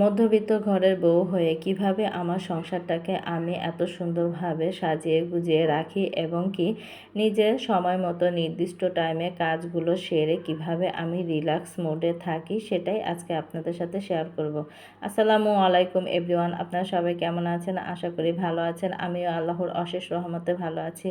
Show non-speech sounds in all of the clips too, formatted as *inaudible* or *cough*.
মধ্যবিত্ত ঘরের বউ হয়ে কীভাবে আমার সংসারটাকে আমি এত সুন্দরভাবে সাজিয়ে গুজিয়ে রাখি এবং কি নিজের সময় মতো নির্দিষ্ট টাইমে কাজগুলো সেরে কীভাবে আমি রিল্যাক্স মোডে থাকি সেটাই আজকে আপনাদের সাথে শেয়ার করব। আসসালামু আলাইকুম এভরিওয়ান আপনারা সবাই কেমন আছেন? আশা করি ভালো আছেন। আমিও আল্লাহর অশেষ রহমতে ভালো আছি।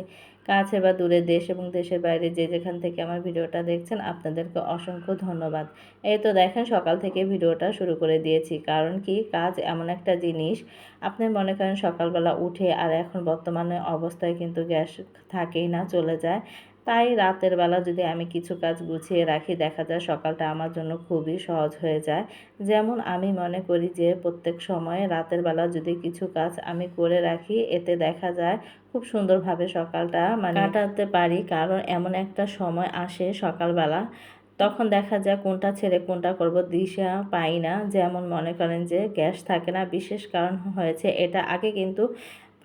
কাছে বা দূরে দেশ এবং দেশের বাইরে যে যেখান থেকে আমার ভিডিওটা দেখছেন, আপনাদেরকে অসংখ্য ধন্যবাদ। এই তো দেখেন, সকাল থেকে ভিডিওটা শুরু করে দিয়েছি। কারণ কি? কাজ এমন একটা জিনিস। আপনি মনে করেন সকালবেলা উঠে আর এখন বর্তমানে অবস্থায় কিন্তু গ্যাস থাকেই না, চলে যায়। তাই রাতের বেলা যদি আমি কিছু কাজ গুছিয়ে রাখি, দেখা যায় সকালটা আমার জন্য খুবই সহজ হয়ে যায়। যেমন আমি মনে করি যে, প্রত্যেক সময়ে রাতের বেলা যদি কিছু কাজ আমি করে রাখি, এতে দেখা যায় খুব সুন্দরভাবে সকালটা মানে কাটাতে পারি। কারণ এমন একটা সময় আসে সকালবেলা তখন দেখা যায় কোনটা ছেড়ে কোনটা করব দিশা পাই না। যেমন মনে করেন যে গ্যাস থাকে না, বিশেষ কারণ হয়েছে এটা। আগে কিন্তু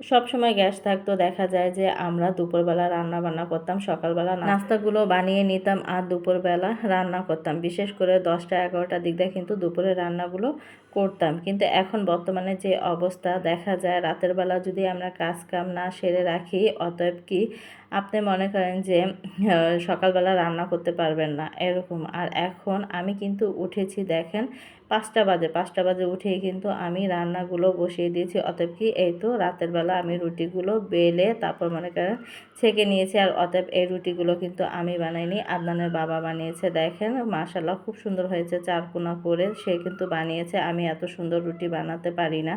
সব সময় গ্যাস থাকতো, দেখা যায় যে আমরা দুপুরবেলা রান্না বান্না করতাম, সকালবেলা নাস্তাগুলো বানিয়ে নিতাম আর দুপুরবেলা রান্না করতাম। বিশেষ করে দশটা, এগারোটার দিক দিয়ে কিন্তু দুপুরে রান্নাগুলো করতাম। কিন্তু এখন বর্তমানে যে অবস্থা, দেখা যায় রাতের বেলা যদি আমরা কাজ কাম না সেরে রাখি, অতএব কি আপনি মনে করেন যে সকালবেলা রান্না করতে পারবেন না? এরকম। আর এখন আমি কিন্তু উঠেছি, দেখেন, পাঁচটা বাজে। পাঁচটা বাজে উঠেই কিন্তু আমি রান্নাগুলো বসিয়ে দিয়েছি। অতএব কি এই তো রাতের বেলা আমি রুটিগুলো বেলে তারপর মনে করেন ছেঁকে নিয়েছি। আর অতএব এই রুটিগুলো কিন্তু আমি বানাইনি, আদনানের বাবা বানিয়েছে। দেখেন মাশাল্লাহ খুব সুন্দর হয়েছে। চারকোনা করে সে কিন্তু বানিয়েছে। আমি এত সুন্দর রুটি বানাতে পারি না।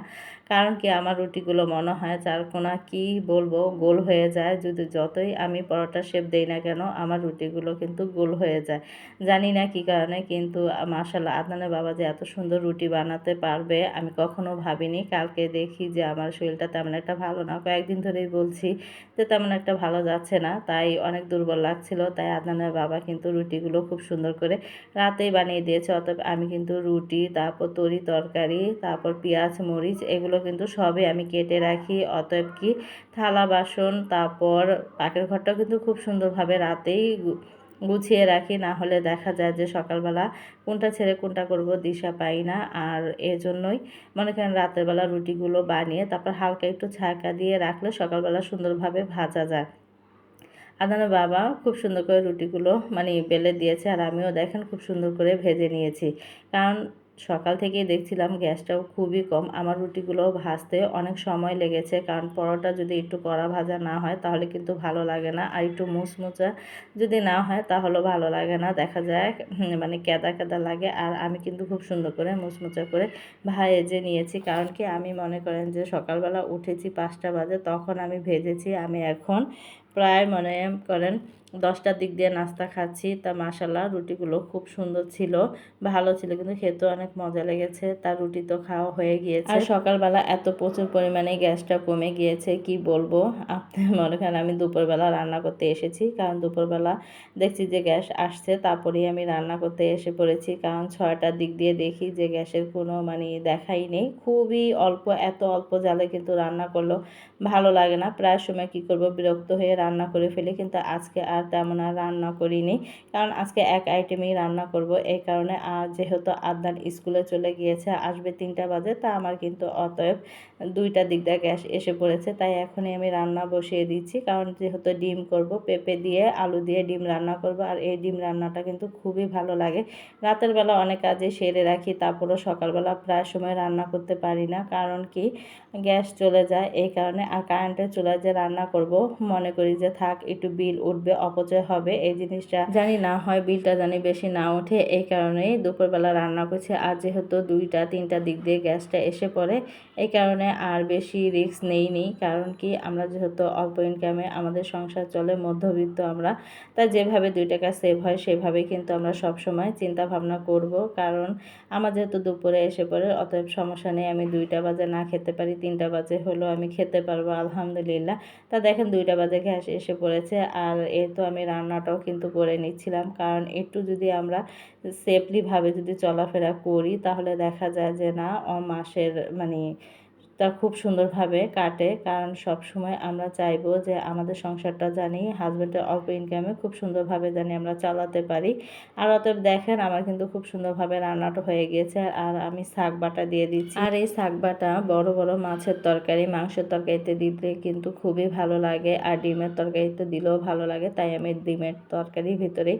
কারণ কি আমার রুটিগুলো মনে হয় চারকোনা কি বলব, গোল হয়ে যায়। যদি যতই আমি পরোটা শেপ দেই না কেন, আমার রুটিগুলো কিন্তু গোল হয়ে যায়। জানি না কি কারণে, কিন্তু মাশাল্লাহ আদনানের বাবা যে এত সুন্দর রুটি বানাতে পারবে, আমি কখনো ভাবিনি। কালকে দেখি যে আমার শরীরটা তেমন একটা ভালো না। কয়েকদিন ধরেই বলছি যে তেমন একটা ভালো যাচ্ছে না, তাই অনেক দুর্বল লাগছিল। তাই আদনানের বাবা কিন্তু রুটিগুলো খুব সুন্দর করে রাতেই বানিয়ে দিয়েছে। অতএব আমি কিন্তু রুটি, তারপর তরি তরকারি, তারপর পেঁয়াজ, মরিচ, এগুলো কিন্তু সবই আমি কেটে রাখি। অতএব কি থালা বাসন, তারপর পাকের ঘরটাও কিন্তু খুব সুন্দরভাবে রাতেই গুছিয়ে রাখি। না হলে দেখা যায় যে সকালবেলা কোনটা ছেড়ে কোনটা করব দিশা পাই না। আর এজন্যই মনে করেন রাতের বেলা রুটিগুলো বানিয়ে, তারপর হালকা একটু ছাঁকা দিয়ে রাখলে সকালবেলা সুন্দরভাবে ভাজা যায়। আদানের বাবা খুব সুন্দর করে রুটিগুলো মানে বেলে দিয়েছে, আর আমিও দেখেন খুব সুন্দর করে ভেজে নিয়েছি। কারণ সকাল থেকেই দেখছিলাম গ্যাসটাও খুবই কম, আমার রুটিগুলো ভাজতে অনেক সময় লেগেছে, কারণ পরোটা যদি একটু কড়া ভাজা না হয় তাহলে কিন্তু ভালো লাগে না, আর একটু মুচমুচা যদি না হয় তাহলেও ভালো লাগে না, দেখা যায় মানে কেদা কেদা লাগে, আর আমি কিন্তু খুব সুন্দর করে মুচমুচা করে ভেজে নিয়েছি, কারণ কি আমি মনে করেন যে সকালবেলা উঠেছি পাঁচটা বাজে, তখন আমি ভেজেছি, আমি এখন প্রায় মনে করেন দশটার দিক দিয়ে নাস্তা খাচ্ছি। তা মাসাল্লাহ রুটিগুলো খুব সুন্দর ছিল, ভালো ছিল, কিন্তু খেতে অনেক মজা লেগেছে। তার রুটি তো খাওয়া হয়ে গিয়েছে। আর সকালবেলা এত প্রচুর পরিমাণে গ্যাসটা কমে গিয়েছে, কি বলব? আপনি মনে করেন আমি দুপুরবেলা রান্না করতে এসেছি, কারণ দুপুরবেলা দেখছি যে গ্যাস আসছে, তারপরেই আমি রান্না করতে এসে পড়েছি। কারণ ছয়টার দিক দিয়ে দেখি যে গ্যাসের কোনো মানে দেখাই নেই। খুবই অল্প, এত অল্প জালে কিন্তু রান্না করলেও ভালো লাগে না। প্রায় সময় কি করব? বিরক্ত হয়ে রান্না করে ফেলি, কিন্তু আজকে আর তেমন আর রান্না করিনি। কারণ আজকে এক আইটেমেই রান্না করব, এই কারণে আর যেহেতু আদান স্কুলে চলে গিয়েছে, আসবে তিনটা বাজে, তা আমার কিন্তু অতএব দুইটা দিক দিয়ে গ্যাস এসে পড়েছে, তাই এখনই আমি রান্না বসিয়ে দিচ্ছি। কারণ যেহেতু ডিম করব, পেঁপে দিয়ে, আলু দিয়ে ডিম রান্না করব, আর এই ডিম রান্নাটা কিন্তু খুবই ভালো লাগে। রাতের বেলা অনেক কাজে সেরে রাখি, তারপরও সকালবেলা প্রায় সময় রান্না করতে পারি না, কারণ কি? গ্যাস চলে যায়, এই কারণে আর কারেন্টের চুলায় যে রান্না করব, মনে করি যে থাক, একটু বিল উঠবে, অপচয় হবে, এই জিনিসটা জানি না, হয় বিলটা জানি বেশি না ওঠে, এই কারণেই দুপুরবেলা রান্না করছি। আর যেহেতু দুইটা, তিনটা দিক দিয়ে গ্যাসটা এসে পড়ে, এই কারণে আর বেশি রিস্ক নেইনি, কারণ কি আমরা যেহেতু অল্প ইনকামে আমাদের সংসার চলে, মধ্যবিত্ত আমরা, তাই যেভাবে দুই টাকা সেভ হয় সেভাবে কিন্তু আমরা সব সময় চিন্তা ভাবনা করব, কারণ আমার যেহেতু দুপুরে এসে পড়ে, অতএব সমস্যা নেই, আমি দুইটা বাজে না খেতে পারি, তিনটা বাজে হলেও আমি খেতে পারব, আলহামদুলিল্লাহ। তা দেখেন, দুইটা বাজে গ্যাস এসে পড়েছে। আর এর তো আমি রান্নাটাও কিন্তু করে নিচ্ছিলাম। কারণ একটু যদি আমরা সেফলিভাবে যদি চলাফেরা করি, তাহলে দেখা যায় যে না মাসের মানে তা খুব সুন্দরভাবে কাটে। কারণ সব সময় আমরা চাইব যে আমাদের সংসারটা জানি হাজব্যান্ডের অল্প ইনকামে খুব সুন্দরভাবে জানি আমরা চালাতে পারি। আর অতএব দেখেন, আমার কিন্তু খুব সুন্দরভাবে রান্নাটা হয়ে গিয়েছে। আর আমি শাক বাটা দিয়ে দিচ্ছি। আর এই শাক বাটা বড় বড় মাছের তরকারি, মাংসের তরকারিতে দিলে কিন্তু খুবই ভালো লাগে। আর ডিমের তরকারিতে দিলেও ভালো লাগে। তাই আমি ডিমের তরকারি ভিতরে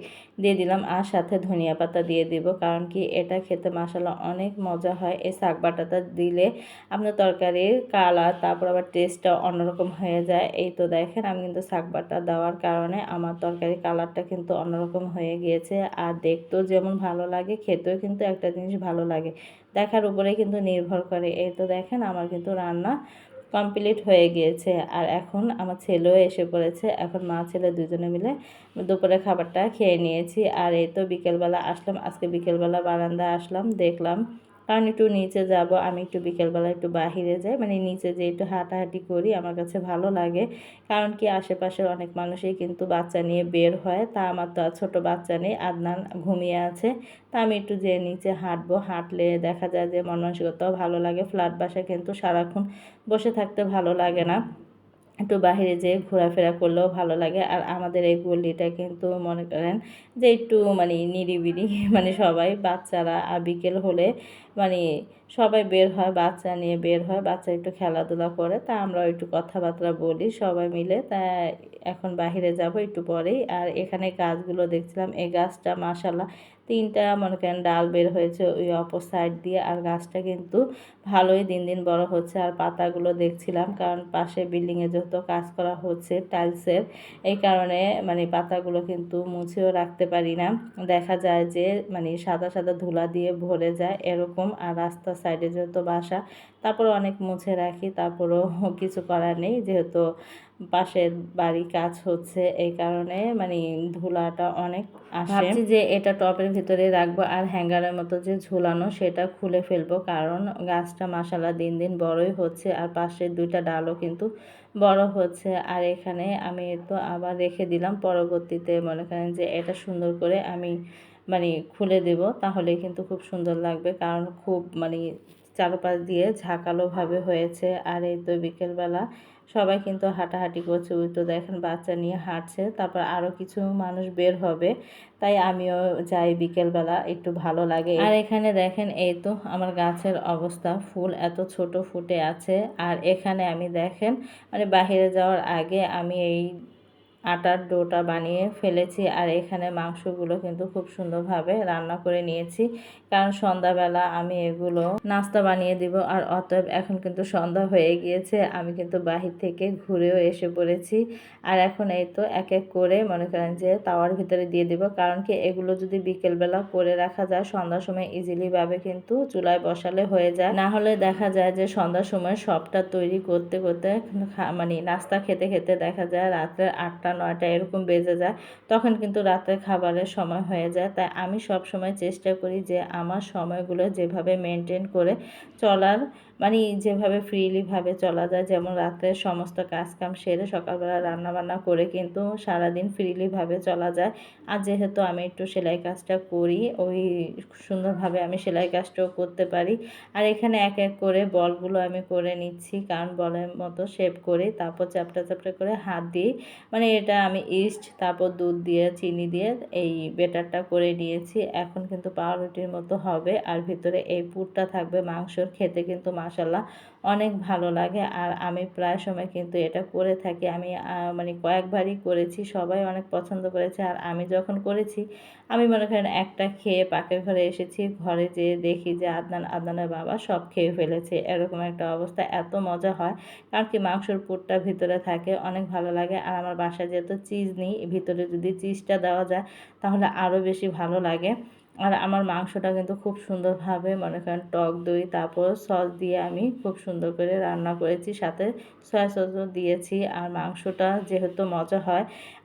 দিয়ে দিলাম। আর সাথে ধনিয়া পাতা দিয়ে দিব। কারণ কি, এটা খেতে মশালা অনেক মজা হয়। এই শাক বাটাটা দিলে আপনার তরকারির কালার তারপর আবার টেস্টটা অন্যরকম হয়ে যায়। এই তো দেখেন, আমি কিন্তু শাক বাটা দেওয়ার কারণে আমার তরকারির কালারটা কিন্তু অন্যরকম হয়ে গিয়েছে। আর দেখতেও যেমন ভালো লাগে, খেতেও কিন্তু একটা জিনিস ভালো লাগে। দেখার উপরে কিন্তু নির্ভর করে। এই তো দেখেন, আমার কিন্তু রান্না কমপ্লিট হয়ে গিয়েছে। আর এখন আমার ছেলেও এসে পড়েছে। এখন মা ছেলে দুজনে মিলে দুপুরে খাবারটা খেয়ে নিয়েছি। আর এই তো বিকেলবেলা আসলাম। আজকে বিকেলবেলা বারান্দায় আসলাম, দেখলাম কারণ একটু নিচে যাব, আমি একটু বিকেলবেলা একটু বাহিরে যাই। মানে নিচে যে একটু হাঁটাহাঁটি করি, আমার কাছে ভালো লাগে। কারণ কি আশেপাশের অনেক মানুষই কিন্তু বাচ্চা নিয়ে বের হয়। তা আমার তো ছোটো বাচ্চা নেই, আদনান ঘুমিয়ে আছে। তা আমি একটু যে নিচে হাঁটবো। হাঁটলে দেখা যায় যে মন মানসিকতাও ভালো লাগে। ফ্ল্যাট বাসায় কিন্তু সারাক্ষণ বসে থাকতে ভালো লাগে না। একটু বাহিরে যেয়ে ঘোরাফেরা করলেও ভালো লাগে। আর আমাদের এই গল্লিটা কিন্তু মনে করেন যে একটু মানে নিরিবিলি *laughs* মানে সবাই বাচ্চারা আর বিকেল হলে মানে সবাই বের হয়, বাচ্চা নিয়ে বের হয়, বাচ্চা একটু খেলাধুলা করে, তা আমরা একটু কথাবার্তা বলি সবাই মিলে, তা এখন বাহিরে যাব একটু পরেই, আর এখানে গাছগুলো দেখছিলাম, এই গাছটা মাসাল্লাহ তিনটা মনে করেন ডাল বের হয়েছে ওই অপর সাইড দিয়ে, আর গাছটা কিন্তু ভালোই দিন দিন বড় হচ্ছে, আর পাতাগুলো দেখছিলাম, কারণ পাশে বিল্ডিংয়ে যেহেতু কাজ করা হচ্ছে টাইলসের এই কারণে মানে পাতাগুলো কিন্তু মুছেও রাখতে পারি না। দেখা যায় যে মানে সাদা সাদা ধুলা দিয়ে ভরে যায় এরকম আর রাস্তার সাইডে যেহেতু বাসা তারপর অনেক মুছে রাখি, তারপরও কিছু করার নেই। যেহেতু পাশের বাড়ি কাজ হচ্ছে এই কারণে মানে ধুলাটা অনেক আসে। যে এটা টপের ভিতরে রাখব আর হ্যাঙ্গারের মতো যে ঝুলানো সেটা খুলে ফেলব, কারণ গাছটা মাসালা দিন দিন বড়ই হচ্ছে আর পাশের দুইটা ডালও কিন্তু বড় হচ্ছে। আর এখানে আমি তো আবার রেখে দিলাম, পরবর্তীতে মনে করেন যে এটা সুন্দর করে আমি মানে খুলে দেব, তাহলে কিন্তু খুব সুন্দর লাগবে, কারণ খুব মানে চারপাশ দিয়ে ঝাঁকালোভাবে হয়েছে। আর এই তো বিকেলবেলা সবাই কিন্তু হাঁটাহাঁটি করছে। ওই তো দেখেন বাচ্চা নিয়ে হাঁটছে, তারপর আরও কিছু মানুষ বের হবে। তাই আমিও যাই বিকেলবেলা, একটু ভালো লাগে। আর এখানে দেখেন এই তো আমার গাছের অবস্থা, ফুল এত ছোট ফুটে আছে। আর এখানে আমি দেখেন মানে বাহিরে যাওয়ার আগে আমি এই আটার ডোটা বানিয়ে ফেলেছি আর এখানে মাংসগুলো কিন্তু খুব সুন্দরভাবে রান্না করে নিয়েছি। কারণ সন্ধ্যাবেলা আমি এগুলো নাস্তা বানিয়ে দিব আর অতএব এখন কিন্তু সন্ধ্যা হয়ে গিয়েছে, আমি কিন্তু বাহির থেকে ঘুরেও এসে পড়েছি। আর এখন এই তো এক এক করে মনে করেন যে তাওয়ার ভিতরে দিয়ে দিব, কারণ কি এগুলো যদি বিকেলবেলা করে রাখা যায়, সন্ধ্যার সময় ইজিলিভাবে কিন্তু চুলায় বসালে হয়ে যায়। না হলে দেখা যায় যে সন্ধ্যার সময় সবটা তৈরি করতে করতে মানে নাস্তা খেতে খেতে দেখা যায় রাত্রে আটটা নয়টা এরকম বেজে যায়, তখন কিন্তু রাতের খাবারের সময় হয়ে যায়। তাই আমি সব সময় চেষ্টা করি যে আমার সময়গুলো যেভাবে মেনটেন করে চলার মানে যেভাবে ফ্রিলিভাবে চলা যায়, যেমন রাতের সমস্ত কাজকাম সেরে সকালবেলা রান্নাবান্না করে কিন্তু সারাদিন ফ্রিলিভাবে চলা যায়। আর যেহেতু আমি একটু সেলাই কাজটা করি, ওই সুন্দরভাবে আমি সেলাই কাজটাও করতে পারি। আর এখানে এক এক করে বলগুলো আমি করে নিচ্ছি, কারণ বলের মতো শেপ করে, তারপর চ্যাপটা চ্যাপটা করে হাত দিই। মানে এটা আমি ইস্ট তারপর দুধ দিয়ে, চিনি দিয়ে এই বেটারটা করে নিয়েছি। এখন কিন্তু পাউরুটির মতো হবে। আর ভিতরে এই পুরটা থাকবে মাংসর। খেতে কিন্তু মাসাল্লাহ অনেক ভালো লাগে। আর আমি প্রায় সময় কিন্তু এটা করে থাকি। আমি মানে কয়েকবারই করেছি, সবাই অনেক পছন্দ করেছে। আর আমি যখন করেছি, আমি মনে করেন একটা খেয়ে পাকের ঘরে এসেছি, ঘরে যেয়ে দেখি যে আদনান, আদনানের বাবা সব খেয়ে ফেলেছে। এরকম একটা অবস্থা, এত মজা হয়। কারণ কি মাংসর পুরটা ভিতরে থাকে, অনেক ভালো লাগে। আর আমার বাসায় যেহেতু চিজ নেই, ভিতরে যদি চিজটা দেওয়া যায়, তাহলে আরও বেশি ভালো লাগে। আর আমার মাংসটা কিন্তু খুব সুন্দরভাবে, মনে করেন, টক দই, তারপর সস দিয়ে আমি খুব সুন্দর করে রান্না করেছি। সাথে সয়া সসও দিয়েছি। আর মাংসটা যেহেতু মজা হয়,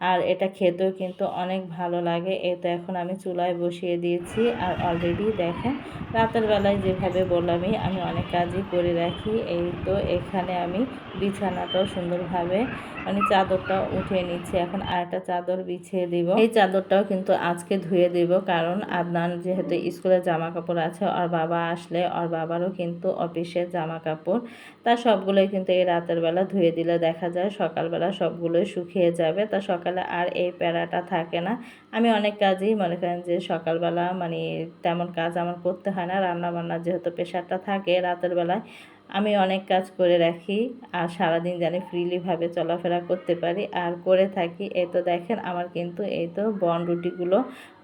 আর এটা খেতেও কিন্তু অনেক ভালো লাগে এটা এখন আমি চুলায় বসিয়ে দিয়েছি। আর অলরেডি দেখেন, রাতের বেলায় যেভাবে বললামই, আমি অনেক কাজই করে রাখি। এই তো এখানে আমি বিছানাটাও সুন্দরভাবে মানে চাদরটা উঠিয়ে নিচ্ছি। এখন আরেকটা চাদর বিছিয়ে দিব। এই চাদরটাও কিন্তু আজকে ধুয়ে দেব কারণ আদনা আদনান যেহেতু স্কুলে জামা কাপড় আছে, ওর বাবা আসলে ওর বাবারও কিন্তু অফিসের জামা কাপড় তা সবগুলোই কিন্তু এই রাতের বেলা ধুয়ে দিলে দেখা যায় সকালবেলা সবগুলোই শুকিয়ে যাবে। তা সকালে আর এই প্যারাটা থাকে না। আমি অনেক কাজই মনে করেন যে সকালবেলা মানে তেমন কাজ আমার করতে হয় না। রান্না বান্না যেহেতু প্রেশারটা থাকে রাতের বেলায় আমি অনেক কাজ করে রাখি আর সারাদিন জানি ফ্রিলিভাবে চলাফেরা করতে পারি। আর করে থাকি, এই তো দেখেন আমার কিন্তু এই তো বন রুটিগুলো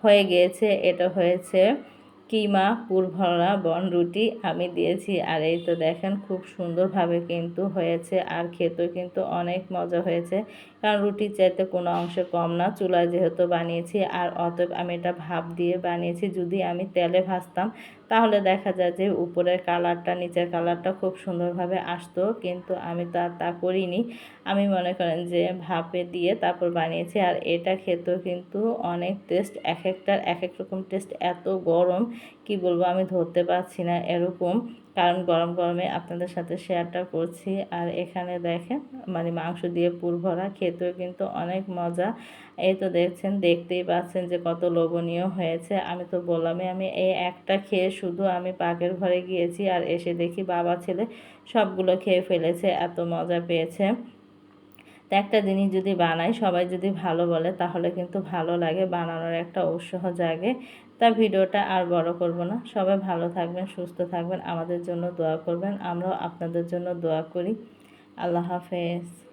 হয়ে গিয়েছে। এটা হয়েছে কিমা পুরভরা বন রুটি আমি দিয়েছি। আর এই তো দেখেন খুব সুন্দরভাবে কিন্তু হয়েছে আর খেতেও কিন্তু অনেক মজা হয়েছে। কারণ রুটির চাইতে কোনো অংশে কম না, চুলায় যেহেতু বানিয়েছি। আর অতএব আমি এটা ভাপ দিয়ে বানিয়েছি। যদি আমি তেলে ভাজতাম তাহলে দেখা যায় যে উপরের কালারটা, নিচের কালারটা খুব সুন্দরভাবে আসতো, কিন্তু আমি তো আর তা করিনি। আমি মনে করেন যে ভাপে দিয়ে তারপর বানিয়েছি, আর এটা খেতেও কিন্তু অনেক টেস্ট এক একটার এক এক রকম টেস্ট এত গরম, কি বলব আমি ধরতে পারছি না এরকম। কারণ গরম গরমে আপনাদের সাথে শেয়ারটা করছি। আর এখানে দেখেন মানে মাংস দিয়ে পুর ভরা, খেতেও কিন্তু অনেক মজা। এই তো দেখছেন, দেখতেই পাচ্ছেন যে কত লোভনীয় হয়েছে। আমি তো বললামই, আমি এই একটা খেয়ে শুধু আমি পাকের ঘরে গিয়েছি আর এসে দেখি বাবা, ছেলে সবগুলো খেয়ে ফেলেছে, এত মজা পেয়েছে। তো একটা জিনিস যদি বানাই, সবাই যদি ভালো বলে, তাহলে কিন্তু ভালো লাগে, বানানোর একটা উৎসাহ জাগে। তা ভিডিওটা আর বড় করব না। সবাই ভালো থাকবেন, সুস্থ থাকবেন, আমাদের জন্য দোয়া করবেন। আমরাও আপনাদের জন্য দোয়া করি। আল্লাহ হাফেজ।